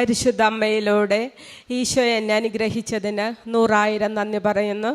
പരിശുദ്ധ അമ്മയിലൂടെ ഈശോ എന്നെ അനുഗ്രഹിച്ചതിന് നൂറായിരം നന്ദി പറയുന്നു.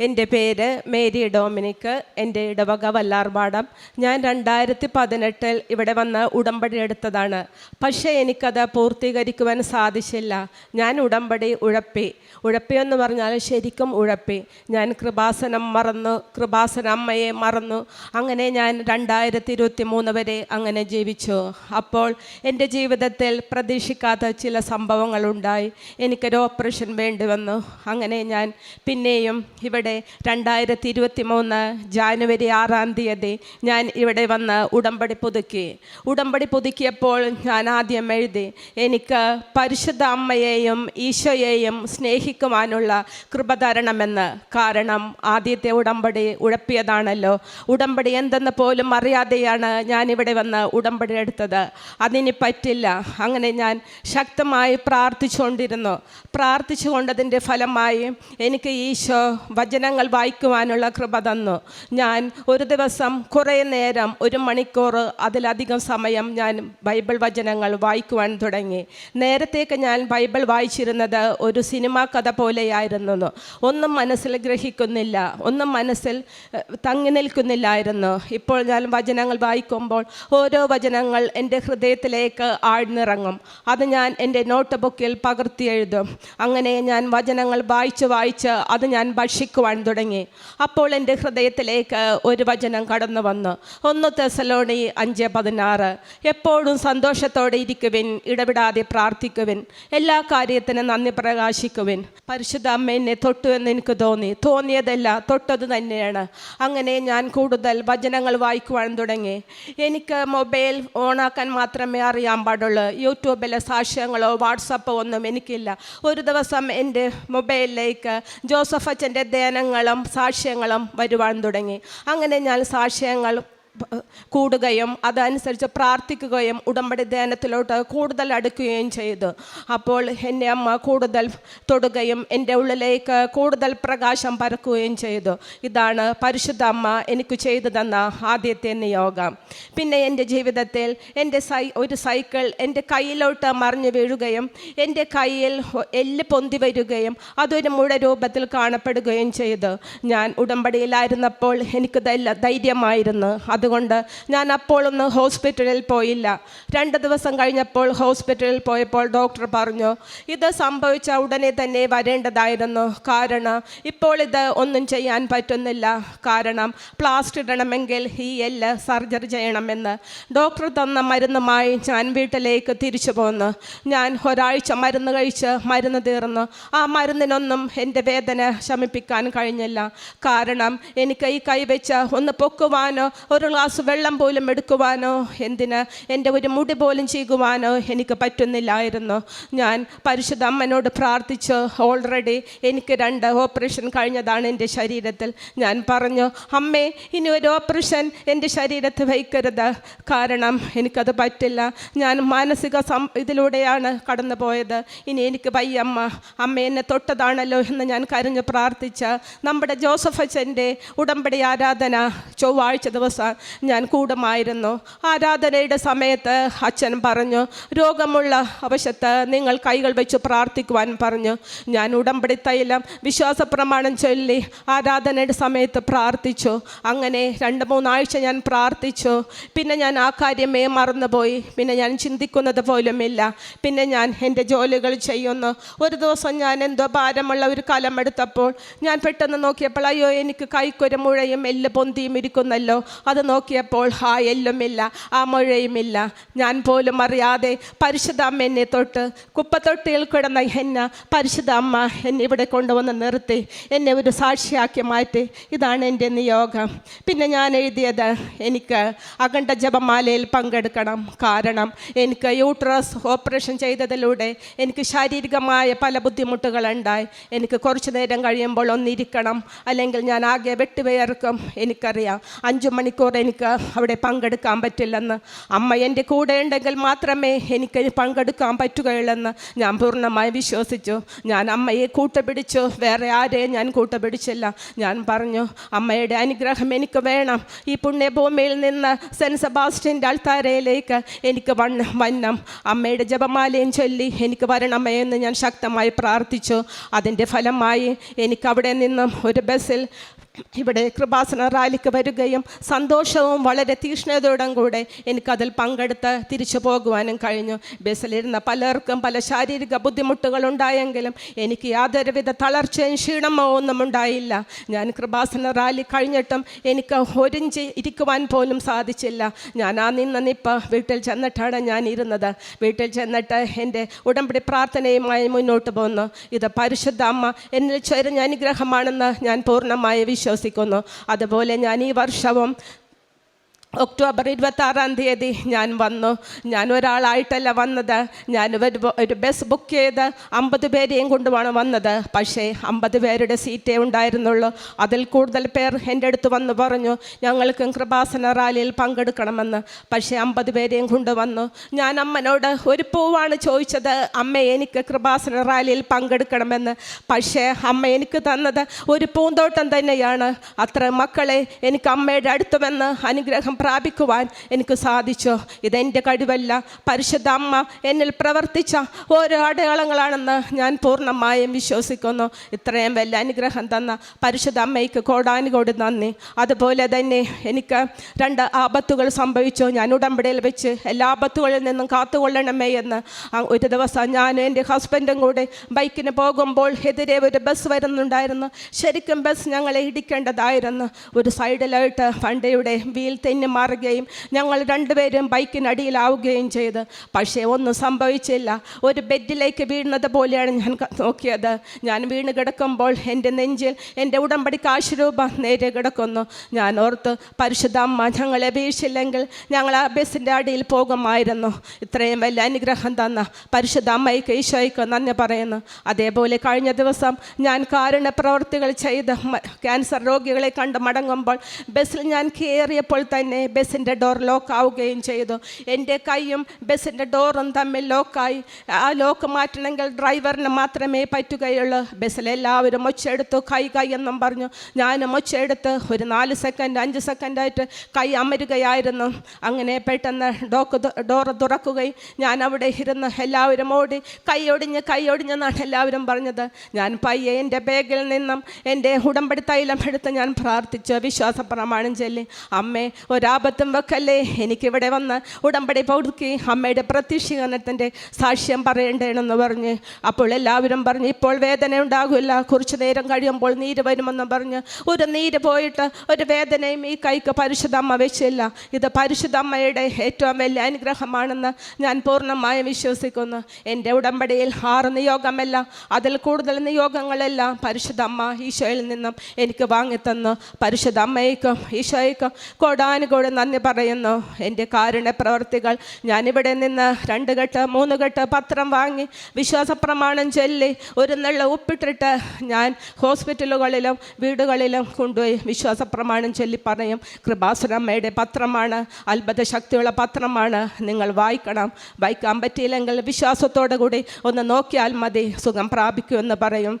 എന്റെ പേര് മേരി ഡോമിനിക്ക് എന്റെ ഇടവക വല്ലാർപാടം. ഞാൻ രണ്ടായിരത്തി പതിനെട്ടിൽ ഇവിടെ വന്ന് ഉടമ്പടി എടുത്തതാണ്. പക്ഷേ എനിക്കത് പൂർത്തീകരിക്കുവാൻ സാധിച്ചില്ല. ഞാൻ ഉടമ്പടി ഉഴപ്പി. ഉഴപ്പി എന്ന് പറഞ്ഞാൽ ശരിക്കും ഉഴപ്പി. ഞാൻ കൃപാസനം മറന്നു കൃപാസന അമ്മയെ മറന്നു. അങ്ങനെ ഞാൻ രണ്ടായിരത്തി ഇരുപത്തി മൂന്ന് വരെ അങ്ങനെ ജീവിച്ചു. അപ്പോൾ എന്റെ ജീവിതത്തിൽ പ്രതീക്ഷിക്കാത്ത ചില സംഭവങ്ങളുണ്ടായി. എനിക്കൊരു ഓപ്പറേഷൻ വേണ്ടി വന്നു. അങ്ങനെ ഞാൻ പിന്നെയും ഇവിടെ രണ്ടായിരത്തി ഇരുപത്തി മൂന്ന് ജാനുവരി ആറാം തീയതി ഞാൻ ഇവിടെ വന്ന് ഉടമ്പടി പുതുക്കി. ഉടമ്പടി പുതുക്കിയപ്പോൾ ഞാൻ ആദ്യം എഴുതി എനിക്ക് പരിശുദ്ധ അമ്മയെയും ഈശോയെയും സ്നേഹിക്കുവാനുള്ള കൃപ തരണമെന്ന്. കാരണം ആദ്യത്തെ ഉടമ്പടി ഉഴപ്പിയതാണല്ലോ. ഉടമ്പടി എന്തെന്ന് പോലും അറിയാതെയാണ് ഞാൻ ഇവിടെ വന്ന് ഉടമ്പടി എടുത്തത്. അതിന് പറ്റില്ല. അങ്ങനെ ഞാൻ ശക്തമായി പ്രാർത്ഥിച്ചുകൊണ്ടിരുന്നു. പ്രാർത്ഥിച്ചുകൊണ്ടതിന്റെ ഫലമായി എനിക്ക് ഈശോ വചനങ്ങൾ വായിക്കുവാനുള്ള കൃപ തന്നു. ഞാൻ ഒരു ദിവസം കുറേ നേരം ഒരു മണിക്കൂർ അതിലധികം സമയം ഞാൻ ബൈബിൾ വചനങ്ങൾ വായിക്കുവാൻ തുടങ്ങി. നേരത്തേക്ക് ഞാൻ ബൈബിൾ വായിച്ചിരുന്നത് ഒരു സിനിമാ കഥ പോലെയായിരുന്നു. ഒന്നും മനസ്സിൽ ഗ്രഹിക്കുന്നില്ല. ഒന്നും മനസ്സിൽ തങ്ങി നിൽക്കുന്നില്ലായിരുന്നു. ഇപ്പോൾ ഞാൻ വചനങ്ങൾ വായിക്കുമ്പോൾ ഓരോ വചനങ്ങൾ എന്റെ ഹൃദയത്തിലേക്ക് ആഴ്ന്നിറങ്ങും. അത് ഞാൻ എന്റെ നോട്ട് ബുക്കിൽ പകർത്തി എഴുതും. അങ്ങനെ ഞാൻ വചനങ്ങൾ വായിച്ച് വായിച്ച് അത് ഞാൻ ഭക്ഷിക്കുവാൻ തുടങ്ങി. അപ്പോൾ എന്റെ ഹൃദയത്തിലേക്ക് ഒരു വചനം കടന്നു വന്നു. ഒന്ന് തെസലോണി അഞ്ച് പതിനാറ്. എപ്പോഴും സന്തോഷത്തോടെ ഇരിക്കുവിൻ ഇടപെടാതെ പ്രാർത്ഥിക്കുവിൻ എല്ലാ കാര്യത്തിനും നന്ദി പ്രകാശിക്കുവിൻ. പരിശുദ്ധ അമ്മ എന്നെ തൊട്ടു എന്ന് എനിക്ക് തോന്നി. തോന്നിയതല്ല തൊട്ടത് തന്നെയാണ്. അങ്ങനെ ഞാൻ കൂടുതൽ വചനങ്ങൾ വായിക്കുവാൻ തുടങ്ങി. എനിക്ക് മൊബൈൽ ഓണാക്കാൻ മാത്രമേ അറിയാൻ പാടുള്ളൂ. യൂട്യൂബിലെ സാക്ഷ്യങ്ങളോ വാട്സപ്പോ ഒന്നും എനിക്കില്ല. ഒരു ദിവസം എന്റെ മൊബൈലിലേക്ക് ജോസഫ് അച്ഛന്റെ ധ്യാനങ്ങളും സാക്ഷ്യങ്ങളും വരുവാൻ തുടങ്ങി. അങ്ങനെ ഞാൻ സാക്ഷ്യങ്ങൾ പ- കൂടുകയും അതനുസരിച്ച് പ്രാർത്ഥിക്കുകയും ഉടമ്പടി ധ്യാനത്തിലോട്ട് കൂടുതൽ അടുക്കുകയും ചെയ്തു. അപ്പോൾ എന്റെ അമ്മ കൂടുതൽ തൊടുകയും എന്റെ ഉള്ളിലേക്ക് കൂടുതൽ പ്രകാശം പരക്കുകയും ചെയ്തു. ഇതാണ് പരിശുദ്ധ അമ്മ എനിക്ക് ചെയ്തു തന്ന ആദ്യത്തെ നിയോഗം. പിന്നെ എന്റെ ജീവിതത്തിൽ എന്റെ സൈ ഒരു സൈക്കിൾ എന്റെ കയ്യിലോട്ട് മറിഞ്ഞു വീഴുകയും എന്റെ കയ്യിൽ എല്ല് പൊന്തി വരികയും അതൊരു മുഴ രൂപത്തിൽ കാണപ്പെടുകയും ചെയ്തു. ഞാൻ ഉടമ്പടിയിലായിരുന്നപ്പോൾ എനിക്ക് ധൈര്യമായിരുന്നു. ധൈര്യമായിരുന്നു അതുകൊണ്ട് ഞാൻ അപ്പോഴൊന്നും ഹോസ്പിറ്റലിൽ പോയില്ല. രണ്ട് ദിവസം കഴിഞ്ഞപ്പോൾ ഹോസ്പിറ്റലിൽ പോയപ്പോൾ ഡോക്ടർ പറഞ്ഞു ഇത് സംഭവിച്ച ഉടനെ തന്നെ വരേണ്ടതായിരുന്നു. കാരണം ഇപ്പോൾ ഇത് ഒന്നും ചെയ്യാൻ പറ്റുന്നില്ല. കാരണം പ്ലാസ്റ്റർ ഇടണമെങ്കിൽ ഈ എല്ല് സർജറി ചെയ്യണമെന്ന് ഡോക്ടർ തന്ന മരുന്നുമായി ഞാൻ വീട്ടിലേക്ക് തിരിച്ചു പോന്നു. ഞാൻ ഒരാഴ്ച മരുന്ന് കഴിച്ച് മരുന്ന് തീർന്നു. ആ മരുന്നിനൊന്നും എന്റെ വേദന ശമിപ്പിക്കാൻ കഴിഞ്ഞില്ല. കാരണം എനിക്ക് ഈ കൈവച്ച് ഒന്ന് പൊക്കുവാനോ ഒരു ഗ്ലാസ് വെള്ളം പോലും എടുക്കുവാനോ? എന്തിന്? എന്റെ ഒരു മുടി പോലും ചെയ്യുവാനോ എനിക്ക് പറ്റുന്നില്ലായിരുന്നു. ഞാൻ പരിശുദ്ധ അമ്മനോട് പ്രാർത്ഥിച്ച്. ഓൾറെഡി എനിക്ക് രണ്ട് ഓപ്പറേഷൻ കഴിഞ്ഞതാണ് എന്റെ ശരീരത്തിൽ. ഞാൻ പറഞ്ഞു അമ്മേ ഇനി ഒരു ഓപ്പറേഷൻ എന്റെ ശരീരത്തിൽ വയ്ക്കരുത്. കാരണം എനിക്കത് പറ്റില്ല. ഞാൻ മാനസിക സം ഇതിലൂടെയാണ് കടന്നു പോയത് ഇനി എനിക്ക് വയ്യമ്മ അമ്മ എന്നെ തൊട്ടതാണല്ലോ എന്ന് ഞാൻ കരഞ്ഞ് പ്രാർത്ഥിച്ച നമ്മുടെ ജോസഫ് അച്ഛന്റെ ഉടമ്പടി ആരാധന ചൊവ്വാഴ്ച ദിവസം ഞാൻ കൂടുമായിരുന്നു. ആരാധനയുടെ സമയത്ത് അച്ഛൻ പറഞ്ഞു രോഗമുള്ള അവശത്ത് നിങ്ങൾ കൈകൾ വെച്ച് പ്രാർത്ഥിക്കുവാൻ പറഞ്ഞു. ഞാൻ ഉടമ്പടി തൈലം വിശ്വാസ പ്രമാണം ചൊല്ലി ആരാധനയുടെ സമയത്ത് പ്രാർത്ഥിച്ചു. അങ്ങനെ രണ്ട് മൂന്നാഴ്ച ഞാൻ പ്രാർത്ഥിച്ചു. പിന്നെ ഞാൻ ആ കാര്യമേ മറന്നുപോയി. പിന്നെ ഞാൻ ചിന്തിക്കുന്നത് പോലുമില്ല. പിന്നെ ഞാൻ എന്റെ ജോലികൾ ചെയ്യുന്നു. ഒരു ദിവസം ഞാൻ എന്തോ ഭാരമുള്ള ഒരു കലം എടുത്തപ്പോൾ ഞാൻ പെട്ടെന്ന് നോക്കിയപ്പോൾ അയ്യോ എനിക്ക് കൈക്കൊരു മുഴയും എല്ല് പൊന്തിയും ഇരിക്കുന്നല്ലോ. അത് നോക്കിയപ്പോൾ ഹാ എല്ലുമില്ല ആ മുഴയുമില്ല ഞാൻ പോലും അറിയാതെ പരിശുദ്ധ അമ്മ എന്നെ തൊട്ട് കുപ്പത്തൊട്ടിയിൽ കിടന്ന എന്നെ പരിശുദ്ധ അമ്മ എന്നെ ഇവിടെ കൊണ്ടുവന്ന് നിർത്തി. എന്നെ ഒരു സാക്ഷിയാക്കി മാറ്റി. ഇതാണ് എന്റെ നിയോഗം. പിന്നെ ഞാൻ എഴുതിയത് എനിക്ക് അഖണ്ഡ ജപമാലയിൽ പങ്കെടുക്കണം. കാരണം എനിക്ക് യൂട്രസ് ഓപ്പറേഷൻ ചെയ്തതിലൂടെ എനിക്ക് ശാരീരികമായ പല ബുദ്ധിമുട്ടുകളുണ്ടായി. എനിക്ക് കുറച്ച് നേരം കഴിയുമ്പോൾ ഒന്നിരിക്കണം. അല്ലെങ്കിൽ ഞാൻ ആകെ വെട്ടുവേർക്കും എനിക്കറിയാം അഞ്ചു മണിക്കൂർ എനിക്ക് അവിടെ പങ്കെടുക്കാൻ പറ്റില്ലെന്ന്. അമ്മ എന്റെ കൂടെ ഉണ്ടെങ്കിൽ മാത്രമേ എനിക്ക് പങ്കെടുക്കാൻ പറ്റുകയുള്ളെന്ന് ഞാൻ പൂർണമായി വിശ്വസിച്ചു. ഞാൻ അമ്മയെ കൂട്ടുപിടിച്ചു. വേറെ ആരെയും ഞാൻ കൂട്ടുപിടിച്ചില്ല. ഞാൻ പറഞ്ഞു അമ്മയുടെ അനുഗ്രഹം എനിക്ക് വേണം. ഈ പുണ്യഭൂമിയിൽ നിന്ന് സെന്റ് സെബാസ്റ്റ്യന്റെ അൾത്താരയിലേക്ക് എനിക്ക് വണ്ണം വന്നം. അമ്മയുടെ ജപമാലയും ചൊല്ലി എനിക്ക് വരണമേ എന്ന് ഞാൻ ശക്തമായി പ്രാർത്ഥിച്ചു. അതിന്റെ ഫലമായി എനിക്ക് അവിടെ നിന്നും ഒരു ബസ്സിൽ ഇവിടെ കൃപാസന റാലിക്ക് വരികയും സന്തോഷവും വളരെ തീക്ഷ്ണതയോടും കൂടെ എനിക്കതിൽ പങ്കെടുത്ത് തിരിച്ചു പോകുവാനും കഴിഞ്ഞു. ബസ്സിലിരുന്ന പലർക്കും പല ശാരീരിക ബുദ്ധിമുട്ടുകൾ ഉണ്ടായെങ്കിലും എനിക്ക് യാതൊരുവിധ തളർച്ചയും ക്ഷീണമോ ഒന്നും ഉണ്ടായില്ല. ഞാൻ കൃപാസന റാലി കഴിഞ്ഞിട്ടും എനിക്ക് ഒരിഞ്ച് ഇരിക്കുവാൻ പോലും സാധിച്ചില്ല. ഞാൻ ആ നിന്ന നിപ്പ് വീട്ടിൽ ചെന്നിട്ടാണ് ഞാൻ ഇരുന്നത്. വീട്ടിൽ ചെന്നിട്ട് എന്റെ ഉടമ്പടി പ്രാർത്ഥനയുമായി മുന്നോട്ട് പോന്നു. ഇത് പരിശുദ്ധ അമ്മ എന്നിൽ ചൊരിഞ്ഞ അനുഗ്രഹമാണെന്ന് ഞാൻ പൂർണമായി വിശ്വസിക്കുന്നു. അതുപോലെ ഞാൻ ഈ വർഷവും ഒക്ടോബർ ഇരുപത്താറാം തീയതി ഞാൻ വന്നു. ഞാൻ ഒരാളായിട്ടല്ല വന്നത്. ഞാൻ ഒരു ഒരു ബസ് ബുക്ക് ചെയ്ത് അമ്പത് പേരെയും കൊണ്ടുമാണ് വന്നത്. പക്ഷേ അമ്പത് പേരുടെ സീറ്റേ ഉണ്ടായിരുന്നുള്ളൂ. അതിൽ കൂടുതൽ പേർ എന്റെ അടുത്ത് വന്ന് പറഞ്ഞു ഞങ്ങൾക്കും കൃപാസന റാലിയിൽ പങ്കെടുക്കണമെന്ന്. പക്ഷേ അമ്പത് പേരെയും കൊണ്ടുവന്നു ഞാൻ അമ്മനോട് ഒരു പൂവാണ് ചോദിച്ചത്. അമ്മ എനിക്ക് കൃപാസന റാലിയിൽ പങ്കെടുക്കണമെന്ന്. പക്ഷേ അമ്മ എനിക്ക് തന്നത് ഒരു പൂന്തോട്ടം തന്നെയാണ്. അത്ര മക്കളെ എനിക്ക് അമ്മയുടെ അടുത്തുമെന്ന് അനുഗ്രഹം പ്രാപിക്കുവാൻ എനിക്ക് സാധിച്ചു. ഇതെന്റെ കഴിവല്ല. പരിശുദ്ധ അമ്മ എന്നിൽ പ്രവർത്തിച്ച ഓരോ അടയാളങ്ങളാണെന്ന് ഞാൻ പൂർണമായും വിശ്വസിക്കുന്നു. ഇത്രയും വലിയ അനുഗ്രഹം തന്ന പരിശുദ്ധ അമ്മയ്ക്ക് കോടാനുകോടി നന്ദി. അതുപോലെ തന്നെ എനിക്ക് രണ്ട് ആപത്തുകൾ സംഭവിച്ചു. ഞാൻ ഉടമ്പടിയിൽ വെച്ച് എല്ലാ ആപത്തുകളിൽ നിന്നും കാത്തുകൊള്ളണമേ എന്ന്. ഒരു ദിവസം ഞാൻ എന്റെ ഹസ്ബൻഡും കൂടെ ബൈക്കിന് പോകുമ്പോൾ എതിരെ ഒരു ബസ് വരുന്നുണ്ടായിരുന്നു. ശരിക്കും ബസ് ഞങ്ങളെ ഇടിക്കേണ്ടതായിരുന്നു. ഒരു സൈഡിലായിട്ട് വണ്ടിയുടെ വീൽ തെന്നി മാറുകയും ഞങ്ങൾ രണ്ടുപേരും ബൈക്കിനടിയിലാവുകയും ചെയ്ത്. പക്ഷേ ഒന്നും സംഭവിച്ചില്ല. ഒരു ബെഡിലേക്ക് വീഴുന്നത് പോലെയാണ് ഞാൻ നോക്കിയത്. ഞാൻ വീണ് കിടക്കുമ്പോൾ എന്റെ നെഞ്ചിൽ എന്റെ ഉടമ്പടി കാശുരൂപ നേരെ കിടക്കുന്നു. ഞാൻ ഓർത്ത് പരിശുദ്ധ അമ്മ ഞങ്ങളെ വീഴ്ചില്ലെങ്കിൽ ഞങ്ങൾ ആ ബസ്സിന്റെ അടിയിൽ പോകുമായിരുന്നു. ഇത്രയും വലിയ അനുഗ്രഹം തന്ന പരിശുദ്ധ അമ്മയ്ക്ക് ഈശോയ്ക്ക് നന്ദി പറയുന്നു. അതേപോലെ കഴിഞ്ഞ ദിവസം ഞാൻ കാരുണ്യ പ്രവർത്തികൾ ചെയ്ത് ക്യാൻസർ രോഗികളെ കണ്ട് മടങ്ങുമ്പോൾ ബസ്സിൽ ഞാൻ കയറിയപ്പോൾ തന്നെ ബസ്സിന്റെ ഡോർ ലോക്ക് ആവുകയും ചെയ്തു. എന്റെ കൈയും ബസ്സിന്റെ ഡോറും തമ്മിൽ ലോക്കായി ആ ലോക്ക് മാറ്റണമെങ്കിൽ ഡ്രൈവറിന് മാത്രമേ പറ്റുകയുള്ളൂ. ബസ്സിലെല്ലാവരും ഒച്ചയെടുത്തു. കൈ കൈ എന്നും പറഞ്ഞു. ഞാനും ഒച്ചെടുത്ത് ഒരു നാല് സെക്കൻഡ് അഞ്ച് സെക്കൻഡായിട്ട് കൈ അമരുകയായിരുന്നു. അങ്ങനെ പെട്ടെന്ന് ഡോക്ക് ഡോറ് തുറക്കുകയും ഞാൻ അവിടെ ഇരുന്ന് എല്ലാവരും ഓടി. കൈയൊടിഞ്ഞ് കൈയൊടിഞ്ഞെന്നാണ് എല്ലാവരും പറഞ്ഞത്. ഞാൻ പയ്യെ എന്റെ ബാഗിൽ നിന്നും എന്റെ ഉടമ്പടി തൈലം എടുത്ത് ഞാൻ പ്രാർത്ഥിച്ചു. വിശ്വാസ പ്രമാണം ചൊല്ലി. അമ്മേ ഒരാപത്തും വെക്കല്ലേ? എനിക്കിവിടെ വന്ന് ഉടമ്പടി പൗതുക്കി അമ്മയുടെ പ്രത്യക്ഷീകരണത്തിന്റെ സാക്ഷ്യം പറയേണ്ടതെന്ന് പറഞ്ഞ് അപ്പോൾ എല്ലാവരും പറഞ്ഞ് ഇപ്പോൾ വേദന ഉണ്ടാകില്ല കുറച്ചു നേരം കഴിയുമ്പോൾ നീര് വരുമെന്ന് പറഞ്ഞ് ഒരു നീര് പോയിട്ട് ഒരു വേദനയും ഈ കൈക്ക് പരിശുദ്ധമ്മ വെച്ചില്ല. ഇത് പരിശുദ്ധമ്മയുടെ ഏറ്റവും വലിയ അനുഗ്രഹമാണെന്ന് ഞാൻ പൂർണമായും വിശ്വസിക്കുന്നു. എന്റെ ഉടമ്പടിയിൽ ആറ് നിയോഗമല്ല. അതിൽ കൂടുതൽ നിയോഗങ്ങളെല്ലാം പരിശുദ്ധമ്മ ഈശോയിൽ നിന്നും എനിക്ക് വാങ്ങിത്തന്നു. പരിശുദ്ധ അമ്മയ്ക്കും ഈശോയ്ക്കും കോടാനുകോടി നന്ദി പറയുന്നു. എന്റെ കാരുണ്യ പ്രവർത്തികൾ ഞാനിവിടെ നിന്ന് രണ്ട് കെട്ട് മൂന്ന് കെട്ട് പത്രം വാങ്ങി വിശ്വാസ പ്രമാണം ചൊല്ലി ഒരു നല്ല ഉപ്പിട്ടിട്ട് ഞാൻ ഹോസ്പിറ്റലുകളിലും വീടുകളിലും കൊണ്ടുപോയി വിശ്വാസ പ്രമാണം ചൊല്ലി പറയും. കൃപാസുരമ്മയുടെ പത്രമാണ് അത്ഭുത ശക്തിയുള്ള പത്രമാണ്. നിങ്ങൾ വായിക്കണം. വായിക്കാൻ പറ്റിയില്ലെങ്കിൽ വിശ്വാസത്തോടു കൂടി ഒന്ന് നോക്കിയാൽ മതി. സുഖം പ്രാപിക്കുമെന്ന് പറയും.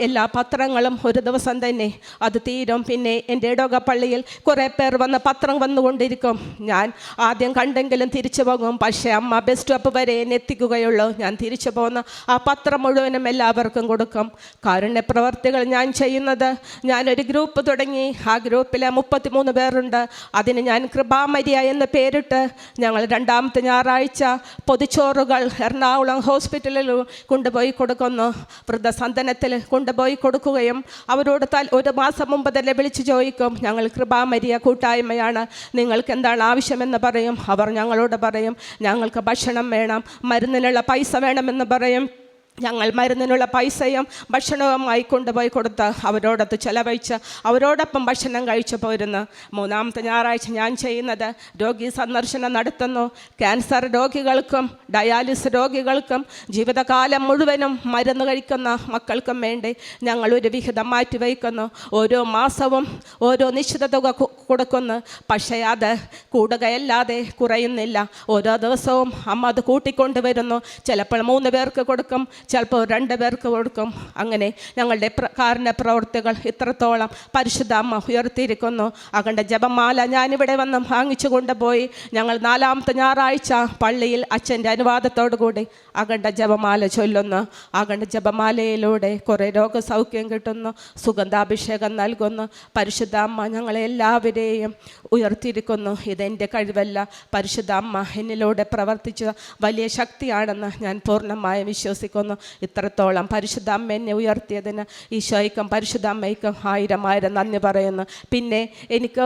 എല്ലാ പത്രങ്ങളും ഒരു ദിവസം തന്നെ അത് തീരും. പിന്നെ എന്റെ ഇടവക പള്ളിയിൽ കുറേ പേർ വന്ന് പത്രം വന്നുകൊണ്ടിരിക്കും ഞാൻ ആദ്യം കണ്ടെങ്കിലും തിരിച്ചു പോകും. പക്ഷേ അമ്മ ബസ് സ്റ്റോപ്പ് വരെ എന്നെ എത്തിക്കുകയുള്ളൂ. ഞാൻ തിരിച്ചു പോകുന്ന ആ പത്രം മുഴുവനും എല്ലാവർക്കും കൊടുക്കും. കാരുണ്യപ്രവർത്തികൾ ഞാൻ ചെയ്യുന്നത്. ഞാനൊരു ഗ്രൂപ്പ് തുടങ്ങി. ആ ഗ്രൂപ്പിൽ മുപ്പത്തിമൂന്ന് പേരുണ്ട്. അതിന് ഞാൻ കൃപാമരിയ എന്ന് പേരിട്ട് ഞങ്ങൾ രണ്ടാമത്തെ ഞായറാഴ്ച പൊതിച്ചോറുകൾ എറണാകുളം ഹോസ്പിറ്റലിൽ കൊണ്ടുപോയി കൊടുക്കുന്നു. വൃദ്ധസന്ദനത്തിൽ കൊണ്ടുപോയി കൊടുക്കുകയും അവരോട് ഒരു മാസം മുമ്പ് തന്നെ വിളിച്ചു ചോദിക്കും. ഞങ്ങൾ കൃപാമരിയ കൂട്ടായ്മയാണ്. നിങ്ങൾക്ക് എന്താണ് ആവശ്യമെന്ന് പറയും? അവർ ഞങ്ങളോട് പറയും ഞങ്ങൾക്ക് ഭക്ഷണം വേണം മരുന്നിനുള്ള പൈസ വേണമെന്ന് പറയും. ഞങ്ങൾ മരുന്നിനുള്ള പൈസയും ഭക്ഷണവുമായി കൊണ്ടുപോയി കൊടുത്ത് അവരോടൊത്ത് ചെലവഴിച്ച് അവരോടൊപ്പം ഭക്ഷണം കഴിച്ചു പോരുന്നു. മൂന്നാമത്തെ ഞായറാഴ്ച ഞാൻ ചെയ്യുന്നത് രോഗി സന്ദർശനം നടത്തുന്നു. ക്യാൻസർ രോഗികൾക്കും ഡയാലിസ് രോഗികൾക്കും ജീവിതകാലം മുഴുവനും മരുന്ന് കഴിക്കുന്ന മക്കൾക്കും വേണ്ടി ഞങ്ങൾ ഒരു വിഹിതം മാറ്റിവയ്ക്കുന്നു. ഓരോ മാസവും ഓരോ നിശ്ചിത തുക കൊടുക്കുന്നു. പക്ഷേ അത് കൂടുകയല്ലാതെ കുറയുന്നില്ല. ഓരോ ദിവസവും അമ്മ അത് കൂട്ടിക്കൊണ്ടുവരുന്നു. ചിലപ്പോൾ മൂന്ന് പേർക്ക് കൊടുക്കും ചിലപ്പോൾ രണ്ട് പേർക്ക് കൊടുക്കും. അങ്ങനെ ഞങ്ങളുടെ കാരണ കാരുണ്യ പ്രവർത്തികൾ ഇത്രത്തോളം പരിശുദ്ധ അമ്മ ഉയർത്തിയിരിക്കുന്നു. അകണ്ട ജപമാല ഞാനിവിടെ വന്ന് വാങ്ങിച്ചു കൊണ്ടുപോയി. ഞങ്ങൾ നാലാമത്തെ ഞായറാഴ്ച പള്ളിയിൽ അച്ഛന്റെ അനുവാദത്തോടു കൂടി അകണ്ട ജപമാല ചൊല്ലുന്നു. അകണ്ട ജപമാലയിലൂടെ കുറേ രോഗസൗഖ്യം കിട്ടുന്നു. സുഗന്ധാഭിഷേകം നൽകുന്നു. പരിശുദ്ധ അമ്മ ഞങ്ങളെല്ലാവരെയും ഉയർത്തിയിരിക്കുന്നു. ഇതെന്റെ കഴിവല്ല. പരിശുദ്ധ അമ്മ എന്നിലൂടെ പ്രവർത്തിച്ച വലിയ ശക്തിയാണെന്ന് ഞാൻ പൂർണമായും വിശ്വസിക്കുന്നു. ഇത്രത്തോളം പരിശുദ്ധ അമ്മ എന്നെ ഉയർത്തിയതിന് ഈശോയ്ക്കും പരിശുദ്ധ അമ്മയ്ക്കും ആയിരം ആയിരം നന്ദി പറയുന്നു. പിന്നെ എനിക്ക്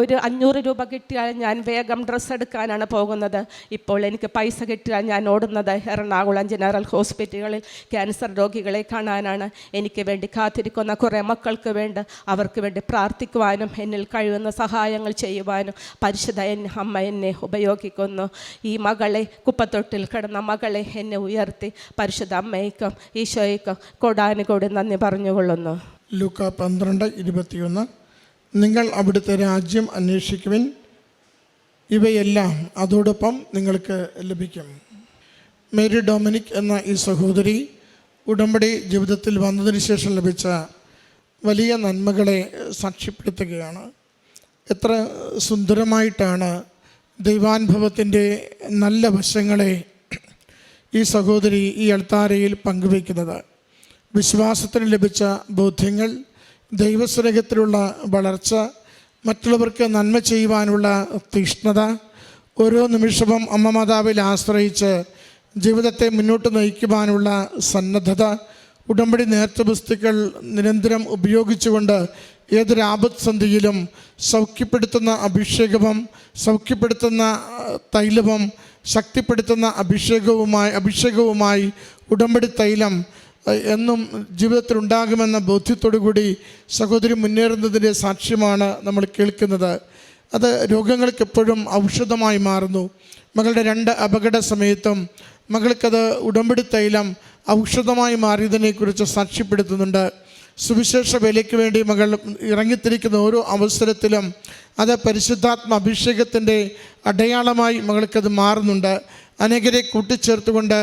ഒരു അഞ്ഞൂറ് രൂപ കിട്ടിയാൽ ഞാൻ വേഗം ഡ്രസ്സ് എടുക്കാനാണ് പോകുന്നത്. ഇപ്പോൾ എനിക്ക് പൈസ കിട്ടിയാൽ ഞാൻ ഓടുന്നത് എറണാകുളം ജനറൽ ഹോസ്പിറ്റലുകളിൽ ക്യാൻസർ രോഗികളെ കാണാനാണ്. എനിക്ക് വേണ്ടി കാത്തിരിക്കുന്ന കുറേ മക്കൾക്ക് വേണ്ടി അവർക്ക് വേണ്ടി പ്രാർത്ഥിക്കുവാനും എന്നിൽ കഴിയുന്ന സഹായങ്ങൾ ചെയ്യുവാനും പരിശുദ്ധ എന്നെ അമ്മ എന്നെ ഉപയോഗിക്കുന്നു. ഈ മകളെ കുപ്പത്തൊട്ടിൽ കിടന്ന മകളെ എന്നെ ഉയർത്തി പരിശുദ്ധ അമ്മയ്ക്കും ഈശോയ്ക്കും കൊടാനുകൂടി നന്ദി പറഞ്ഞുകൊള്ളുന്നു. ലൂക്ക പന്ത്രണ്ട് ഇരുപത്തിയൊന്ന്. നിങ്ങൾ അവിടുത്തെ രാജ്യം അന്വേഷിക്കുവിൻ. ഇവയെല്ലാം അതോടൊപ്പം നിങ്ങൾക്ക് ലഭിക്കും. മേരി ഡൊമിനിക് എന്ന ഈ സഹോദരി ഉടമ്പടി ജീവിതത്തിൽ വന്നതിന് ശേഷം ലഭിച്ച വലിയ നന്മകളെ സാക്ഷ്യപ്പെടുത്തുകയാണ്. എത്ര സുന്ദരമായിട്ടാണ് ദൈവാനുഭവത്തിന്റെ നല്ല വശങ്ങളെ ഈ സഹോദരി ഈ അൾത്താരയിൽ പങ്കുവയ്ക്കുന്നത്. വിശ്വാസത്തിന് ലഭിച്ച ബോധ്യങ്ങൾ ദൈവസ്നേഹത്തിലുള്ള വളർച്ച മറ്റുള്ളവർക്ക് നന്മ ചെയ്യുവാനുള്ള തീഷ്ണത ഓരോ നിമിഷവും അമ്മ മാതാവിൽ ആശ്രയിച്ച് ജീവിതത്തെ മുന്നോട്ട് നയിക്കുവാനുള്ള സന്നദ്ധത ഉടമ്പടി നേർച്ച നിരന്തരം ഉപയോഗിച്ചുകൊണ്ട് ഏതൊരു ആപത്സന്ധിയിലും സൗഖ്യപ്പെടുത്തുന്ന അഭിഷേകവും സൗഖ്യപ്പെടുത്തുന്ന തൈലവും ശക്തിപ്പെടുത്തുന്ന അഭിഷേകവുമായി അഭിഷേകവുമായി ഉടമ്പടി തൈലം എന്നും ജീവിതത്തിൽ ഉണ്ടാകുമെന്ന ബോധ്യത്തോടുകൂടി സഹോദരി മുന്നേറുന്നതിന്റെ സാക്ഷ്യമാണ് നമ്മൾ കേൾക്കുന്നത്. അത് രോഗങ്ങൾക്ക് എപ്പോഴും ഔഷധമായി മാറുന്നു. മകളുടെ രണ്ട് അപകട സമയത്തും മകൾക്കത് ഉടമ്പടി തൈലം ഔഷധമായി മാറിയതിനെക്കുറിച്ച് സാക്ഷ്യപ്പെടുത്തുന്നുണ്ട്. സുവിശേഷ വേലയ്ക്ക് വേണ്ടി മകൾ ഇറങ്ങിത്തിരിക്കുന്ന ഓരോ അവസരത്തിലും അത് പരിശുദ്ധാത്മ അഭിഷേകത്തിന്റെ അടയാളമായി മകൾക്കത് മാറുന്നുണ്ട്. അനേകരെ കൂട്ടിച്ചേർത്തുകൊണ്ട്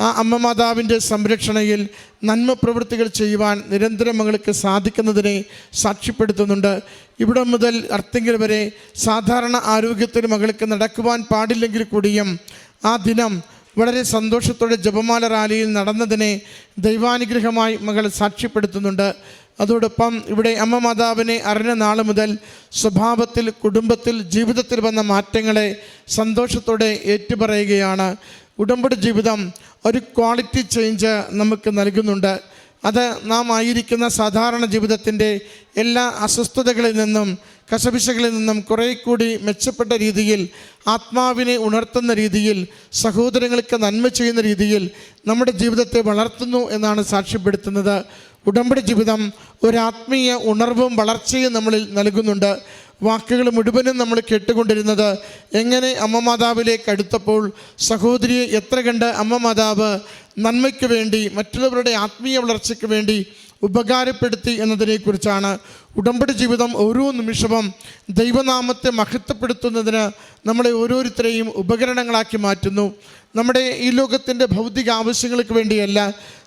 ആ അമ്മ മാതാവിന്റെ സംരക്ഷണയിൽ നന്മ പ്രവൃത്തികൾ ചെയ്യുവാൻ നിരന്തരം മകൾക്ക് സാധിക്കുന്നതിനെ സാക്ഷ്യപ്പെടുത്തുന്നുണ്ട്. ഇവിടെ മുതൽ അർത്തിങ്കൽ വരെ സാധാരണ ആരോഗ്യത്തിന് മകൾക്ക് നടക്കുവാൻ പാടില്ലെങ്കിൽ കൂടിയും ആ ദിനം വളരെ സന്തോഷത്തോടെ ജപമാല റാലിയിൽ നടന്നതിനെ ദൈവാനുഗ്രഹമായി മകൾ സാക്ഷ്യപ്പെടുത്തുന്നുണ്ട്. അതോടൊപ്പം ഇവിടെ അമ്മ മാതാവിനെ അറിഞ്ഞ നാൾ മുതൽ സ്വഭാവത്തിൽ കുടുംബത്തിൽ ജീവിതത്തിൽ വന്ന മാറ്റങ്ങളെ സന്തോഷത്തോടെ ഏറ്റുപറയുകയാണ്. ഉടമ്പടി ജീവിതം ഒരു ക്വാളിറ്റി ചേഞ്ച് നമുക്ക് നൽകുന്നുണ്ട്. അത് നാം ആയിരിക്കുന്ന സാധാരണ ജീവിതത്തിന്റെ എല്ലാ അസ്വസ്ഥതകളിൽ നിന്നും കശപിശകളിൽ നിന്നും കുറേ കൂടി മെച്ചപ്പെട്ട രീതിയിൽ ആത്മാവിനെ ഉണർത്തുന്ന രീതിയിൽ സഹോദരങ്ങൾക്ക് നന്മ ചെയ്യുന്ന രീതിയിൽ നമ്മുടെ ജീവിതത്തെ വളർത്തുന്നു എന്നാണ് സാക്ഷ്യപ്പെടുത്തുന്നത്. ഉടമ്പടി ജീവിതം ഒരു ആത്മീയ ഉണർവും വളർച്ചയും നമ്മളിൽ നൽകുന്നുണ്ട്. വാക്കുകൾ മുഴുവനും നമ്മൾ കേട്ടുകൊണ്ടിരുന്നത് എങ്ങനെ അമ്മ മാതാവിലേക്ക് അടുത്തപ്പോൾ സഹോദരിയെ എത്ര കണ്ട് അമ്മ മാതാവ് നന്മയ്ക്ക് വേണ്ടി മറ്റുള്ളവരുടെ ആത്മീയ വളർച്ചയ്ക്ക് വേണ്ടി ഉപകാരപ്പെടുത്തി എന്നതിനെക്കുറിച്ചാണ് ഉടമ്പടി ജീവിതം ഓരോ നിമിഷവും ദൈവനാമത്തെ മഹത്വപ്പെടുത്തുന്നതിന് നമ്മളെ ഓരോരുത്തരെയും ഉപകരണങ്ങളാക്കി മാറ്റുന്നു. നമ്മുടെ ഈ ലോകത്തിന്റെ ഭൗതിക ആവശ്യങ്ങൾക്ക് വേണ്ടിയല്ല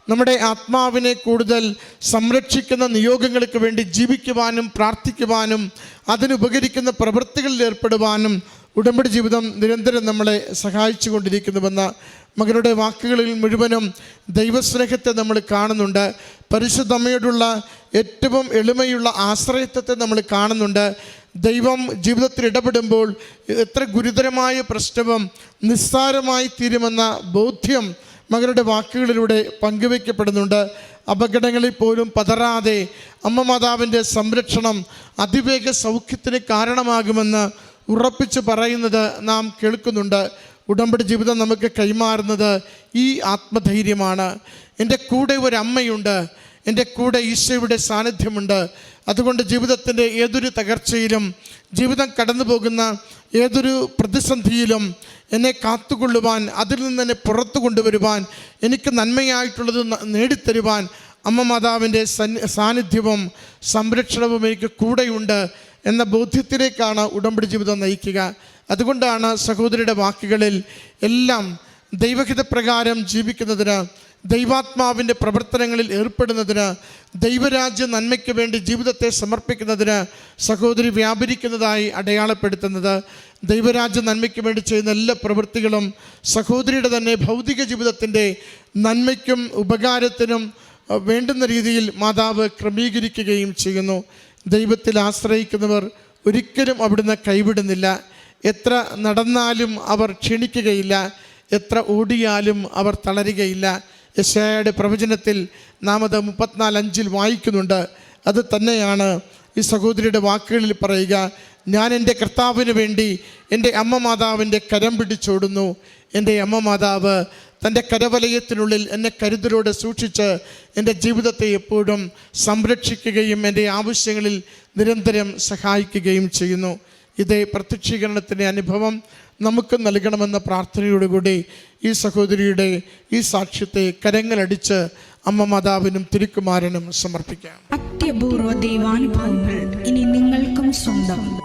നമ്മുടെ ആത്മാവിനെ കൂടുതൽ സംരക്ഷിക്കുന്ന നിയോഗങ്ങൾക്ക് വേണ്ടി ജീവിക്കുവാനും പ്രാർത്ഥിക്കുവാനും അതിനുപകരിക്കുന്ന പ്രവൃത്തികളിൽ ഏർപ്പെടുവാനും ഉടമ്പടി ജീവിതം നിരന്തരം നമ്മളെ സഹായിച്ചു കൊണ്ടിരിക്കുന്നുവെന്ന മകളുടെ വാക്കുകളിൽ മുഴുവനും ദൈവസ്നേഹത്തെ നമ്മൾ കാണുന്നുണ്ട്. പരിശുദ്ധമ്മയോടുള്ള ഏറ്റവും എളിമയുള്ള ആശ്രയത്വത്തെ നമ്മൾ കാണുന്നുണ്ട്. ദൈവം ജീവിതത്തിൽ ഇടപെടുമ്പോൾ എത്ര ഗുരുതരമായ പ്രശ്നവും നിസ്സാരമായി തീരുമെന്ന ബോധ്യം മകളുടെ വാക്കുകളിലൂടെ പങ്കുവയ്ക്കപ്പെടുന്നുണ്ട്. അപകടങ്ങളിൽ പോലും പതറാതെ അമ്മ മാതാവിന്റെ സംരക്ഷണം അതിവേഗ സൗഖ്യത്തിന് കാരണമാകുമെന്ന് ഉറപ്പിച്ച് പറയുന്നത് നാം കേൾക്കുന്നുണ്ട്. ഉടമ്പടി ജീവിതം നമുക്ക് കൈമാറുന്നത് ഈ ആത്മധൈര്യമാണ്. എന്റെ കൂടെ ഒരു അമ്മയുണ്ട് എന്റെ കൂടെ ഈശോയുടെ സാന്നിധ്യമുണ്ട്. അതുകൊണ്ട് ജീവിതത്തിന്റെ ഏതൊരു തകർച്ചയിലും ജീവിതം കടന്നു പോകുന്ന ഏതൊരു പ്രതിസന്ധിയിലും എന്നെ കാത്തുകൊള്ളുവാൻ അതിൽ നിന്ന് എന്നെ പുറത്തു കൊണ്ടുവരുവാൻ എനിക്ക് നന്മയായിട്ടുള്ളത് നേടിത്തരുവാൻ അമ്മ മാതാവിന്റെ സന്നി സാന്നിധ്യവും സംരക്ഷണവും എനിക്ക് കൂടെയുണ്ട്. എന്ന ബോധ്യത്തിലേക്കാണ് ഉടമ്പടി ജീവിതം നയിക്കുക. അതുകൊണ്ടാണ് സഹോദരിയുടെ വാക്കുകളിൽ എല്ലാം ദൈവഹിതപ്രകാരം ജീവിക്കുന്നതിന് ദൈവാത്മാവിന്റെ പ്രവർത്തനങ്ങളിൽ ഏർപ്പെടുന്നതിന് ദൈവരാജ്യ നന്മയ്ക്ക് വേണ്ടി ജീവിതത്തെ സമർപ്പിക്കുന്നതിന് സഹോദരി വ്യാപരിക്കുന്നതായി അടയാളപ്പെടുത്തുന്നത്. ദൈവരാജ്യ നന്മയ്ക്ക് വേണ്ടി ചെയ്യുന്ന എല്ലാ പ്രവൃത്തികളും സഹോദരിയുടെ തന്നെ ഭൗതിക ജീവിതത്തിന്റെ നന്മയ്ക്കും ഉപകാരത്തിനും വേണ്ടുന്ന രീതിയിൽ മാതാവ് ക്രമീകരിക്കുകയും ചെയ്യുന്നു. ദൈവത്തിൽ ആശ്രയിക്കുന്നവർ ഒരിക്കലും അവിടുന്ന് കൈവിടുന്നില്ല. എത്ര നടന്നാലും അവർ ക്ഷീണിക്കുകയില്ല. എത്ര ഓടിയാലും അവർ തളരുകയില്ല. യശയുടെ പ്രവചനത്തിൽ നാം അത് മുപ്പത്തിനാല് അഞ്ചിൽ വായിക്കുന്നുണ്ട്. അത് തന്നെയാണ് ഈ സഹോദരിയുടെ വാക്കുകളിൽ പറയുക ഞാൻ എന്റെ കർത്താവിന് വേണ്ടി എന്റെ അമ്മ മാതാവിന്റെ കരം പിടിച്ചോടുന്നു. എന്റെ അമ്മ മാതാവ് തന്റെ കരവലയത്തിനുള്ളിൽ എന്നെ കരുതലോടെ സൂക്ഷിച്ച് എന്റെ ജീവിതത്തെ എപ്പോഴും സംരക്ഷിക്കുകയും എന്റെ ആവശ്യങ്ങളിൽ നിരന്തരം സഹായിക്കുകയും ചെയ്യുന്നു. ഇതേ പ്രത്യക്ഷീകരണത്തിന്റെ അനുഭവം നമുക്ക് നൽകണമെന്ന പ്രാർത്ഥനയോടുകൂടി ഈ സഹോദരിയുടെ ഈ സാക്ഷ്യത്തെ കരങ്ങളടിച്ച് അമ്മ മാതാവിനും തിരുക്കുമാരനും സമർപ്പിക്കാം. അത്യപൂർവ ദൈവാനുഭവങ്ങൾ ഇനി നിങ്ങൾക്കും സ്വന്തം.